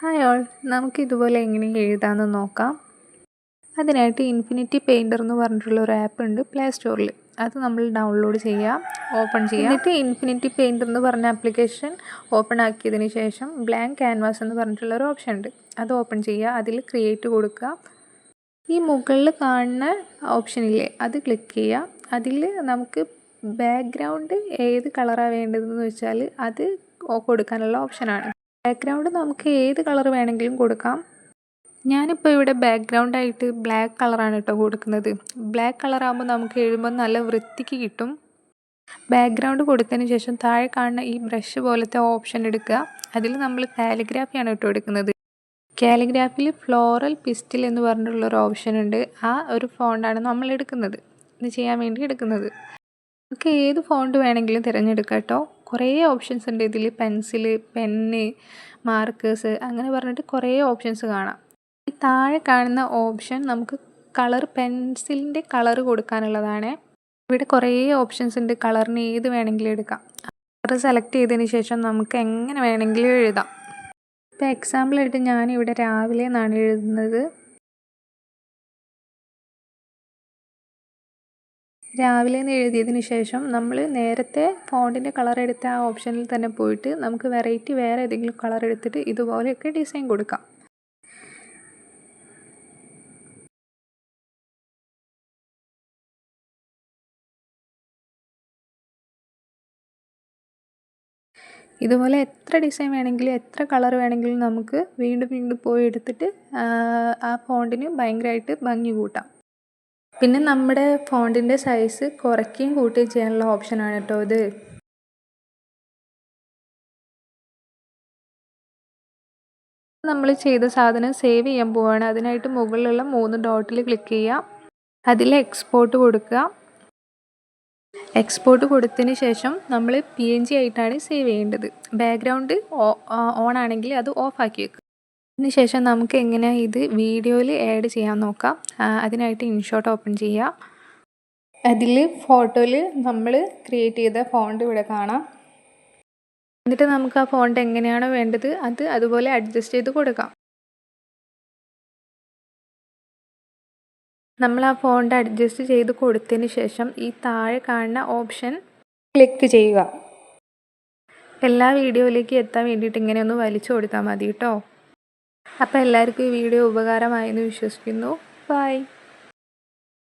Hi all. നമുക്ക് ഇതുപോലെ എങ്ങനെ എഴുതാമെന്ന് നോക്കാം. അതിനായിട്ട് ഇൻഫിനിറ്റി പെയിന്റർ എന്ന് പറഞ്ഞിട്ടുള്ള ഒരു ആപ്പ് ഉണ്ട് പ്ലേ സ്റ്റോറിൽ അത് നമ്മൾ ഡൗൺലോഡ് ചെയ്യാം ഓപ്പൺ ചെയ്യാം. എന്നിട്ട് ഇൻഫിനിറ്റി പെയിന്റർ എന്ന് പറഞ്ഞ ആപ്ലിക്കേഷൻ ഓപ്പൺ ആക്കിയതിന് ശേഷം ബ്ലാങ്ക് ക്യാൻവാസ് എന്ന് പറഞ്ഞിട്ടുള്ള ഒരു ഓപ്ഷൻ ഉണ്ട്. അത് ഓപ്പൺ ചെയ്യുക അതിൽ ക്രിയേറ്റ് കൊടുക്കുക. ഈ മുകളിൽ കാണുന്ന ഓപ്ഷനില്ലേ അത് ക്ലിക്ക് ചെയ്യുക. അതിൽ നമുക്ക് ബാക്ക്ഗ്രൗണ്ട് ഏത് കളറാണ് വേണ്ടതെന്ന് വെച്ചാൽ അത് കൊടുക്കാനുള്ള ഓപ്ഷനാണ് ബാക്ക്ഗ്രൗണ്ട് നമുക്ക് ഏത് കളർ വേണമെങ്കിലും കൊടുക്കാം. ഞാനിപ്പോൾ ഇവിടെ ബാക്ക്ഗ്രൗണ്ട് ആയിട്ട് ബ്ലാക്ക് കളറാണ് കേട്ടോ കൊടുക്കുന്നത്. ബ്ലാക്ക് കളറാകുമ്പോൾ നമുക്ക് എഴുതുമ്പോൾ നല്ല വൃത്തിക്ക് കിട്ടും. ബാക്ക്ഗ്രൗണ്ട് കൊടുത്തതിന് ശേഷം താഴെ കാണുന്ന ഈ ബ്രഷ് പോലത്തെ ഓപ്ഷൻ എടുക്കുക. അതിൽ നമ്മൾ കാലിഗ്രാഫിയാണ് കേട്ടോ എടുക്കുന്നത് കാലിഗ്രാഫിയിൽ ഫ്ലോറൽ പിസ്റ്റിൽ എന്ന് പറഞ്ഞിട്ടുള്ളൊരു ഓപ്ഷൻ ഉണ്ട്. ആ ഒരു ഫോണ്ടാണ് നമ്മൾ എടുക്കുന്നത്. ഇത് ചെയ്യാൻ വേണ്ടി എടുക്കുന്നത്. നമുക്ക് ഏത് ഫോണ്ട് വേണമെങ്കിലും തിരഞ്ഞെടുക്കാം കേട്ടോ കുറേ ഓപ്ഷൻസ് ഉണ്ട്. ഇതിൽ പെൻസിൽ പെന്ന് മാർക്കേഴ്സ് അങ്ങനെ പറഞ്ഞിട്ട് കുറേ ഓപ്ഷൻസ് കാണാം. ഈ താഴെ കാണുന്ന ഓപ്ഷൻ നമുക്ക് കളർ പെൻസിലിന്റെ കളർ കൊടുക്കാനുള്ളതാണ്. ഇവിടെ കുറേ ഓപ്ഷൻസ് ഉണ്ട്. കളറിന് ഏത് വേണമെങ്കിലും എടുക്കാം. കളർ സെലക്ട് ചെയ്തതിന് ശേഷം നമുക്ക് എങ്ങനെ വേണമെങ്കിലും എഴുതാം. ഇപ്പോൾ എക്സാമ്പിളായിട്ട് ഞാനിവിടെ രാവിലെ എന്നാണ് എഴുതുന്നത്. രാവിലെ എന്ന് എഴുതിയതിന് ശേഷം നമ്മൾ നേരത്തെ ഫോണ്ടിന്റെ കളർ എടുത്ത ആ ഓപ്ഷനിൽ തന്നെ പോയിട്ട് നമുക്ക് വെറൈറ്റി വേറെ ഏതെങ്കിലും കളർ എടുത്തിട്ട് ഇതുപോലെയൊക്കെ ഡിസൈൻ കൊടുക്കാം. ഇതുപോലെ എത്ര ഡിസൈൻ വേണമെങ്കിലും എത്ര കളർ വേണമെങ്കിലും നമുക്ക് വീണ്ടും വീണ്ടും പോയി എടുത്തിട്ട് ആ ഫോണ്ടിന് ഭയങ്കരമായിട്ട് ഭംഗി കൂട്ടാം. പിന്നെ നമ്മുടെ ഫോണ്ടിന്റെ സൈസ് കുറയ്ക്കുകയും കൂട്ടുകയും ചെയ്യാനുള്ള ഓപ്ഷനാണ് കേട്ടോ ഇത്. നമ്മൾ ചെയ്ത സാധനം സേവ് ചെയ്യാൻ പോവുകയാണ് അതിനായിട്ട് മുകളിലുള്ള മൂന്ന് ഡോട്ടിൽ ക്ലിക്ക് ചെയ്യുക. അതിൽ എക്സ്പോർട്ട് കൊടുക്കുക. എക്സ്പോർട്ട് കൊടുത്തതിന് ശേഷം നമ്മൾ പി എൻ ജി ആയിട്ടാണ് സേവ് ചെയ്യേണ്ടത്. ബാക്ക്ഗ്രൗണ്ട് ഓൺ ആണെങ്കിൽ അത് ഓഫ് ആക്കി വെക്കുക. അതിന് ശേഷം നമുക്ക് എങ്ങനെ ഇത് വീഡിയോയിൽ ആഡ് ചെയ്യാൻ നോക്കാം. അതിനായിട്ട് ഇൻഷോട്ട് ഓപ്പൺ ചെയ്യുക അതിൽ ഫോട്ടോയിൽ നമ്മൾ ക്രിയേറ്റ് ചെയ്ത ഫോണ്ട് ഇവിടെ കാണാം. എന്നിട്ട് നമുക്ക് ആ ഫോണ്ട് എങ്ങനെയാണോ വേണ്ടത് അത് അതുപോലെ അഡ്ജസ്റ്റ് ചെയ്ത് കൊടുക്കാം. നമ്മൾ ആ ഫോണ്ട് അഡ്ജസ്റ്റ് ചെയ്ത് കൊടുത്തതിന് ശേഷം ഈ താഴെ കാണുന്ന ഓപ്ഷൻ ക്ലിക്ക് ചെയ്യുക. എല്ലാ വീഡിയോയിലേക്ക് എത്താൻ വേണ്ടിയിട്ട് ഇങ്ങനെയൊന്ന് വലിച്ചു കൊടുത്താൽ മതി കേട്ടോ അപ്പോൾ എല്ലാവർക്കും ഈ വീഡിയോ ഉപകാരമായെന്ന് വിശ്വസിക്കുന്നു. ബൈ